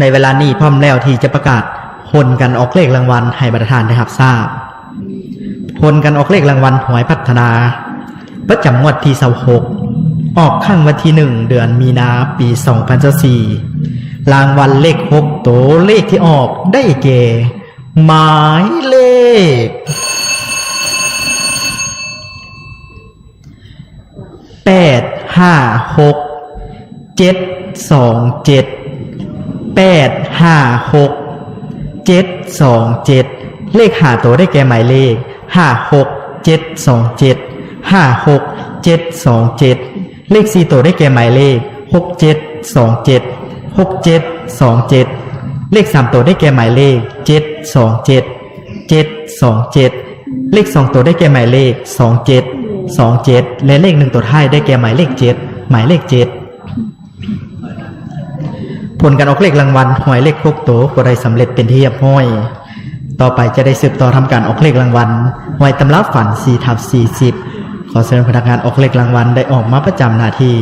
ในเวลานี้พร้อมแล้วที่จะประกาศผลกันออกเลขรางวัลให้ประธานได้รับทราบผลกันออกเลขรางวัลหวยพัฒนา ประจำงวดที่26ออกข้างวันที่1เดือนมีนาปี2024รางวัลเลข6ตัวเลขที่ออกได้แก่หมายเลขแปดห้าหกเจ็ดสองเจ็ด แปดห้าหกเจ็ดสองเจ็ดเลขหาตัวได้แก่หมายเลขห้าหกเจ็ดสองเจ็ดห้าหกเจ็ดสองเจ็ดเลขสี่ตัวได้แก่หมายเลขหกเจ็ดสองเจ็ดหกเจ็ดสองเจ็ดเลขสามตัวได้แก่หมายเลขเจ็ดสองเจ็ดเจ็ดสองเจ็ดเลขสองตัวได้แก่หมายเลขสองเจ็ดสองเจ็ดและเลขหนึ่งตัวท้ายได้แก่หมายเลขเจ็ดหมายเลขเจ็ด ผลการออกเลขรางวัลหวยเลขครบโตก็ได้สำเร็จเป็นที่เรียบร้อย ต่อไปจะได้สืบต่อทำการออกเลขรางวัลหวยตำรับฝัน4ทับ40 ขอเชิญพนักงานออกเลขรางวัลได้ออกมาประจำหน้าที่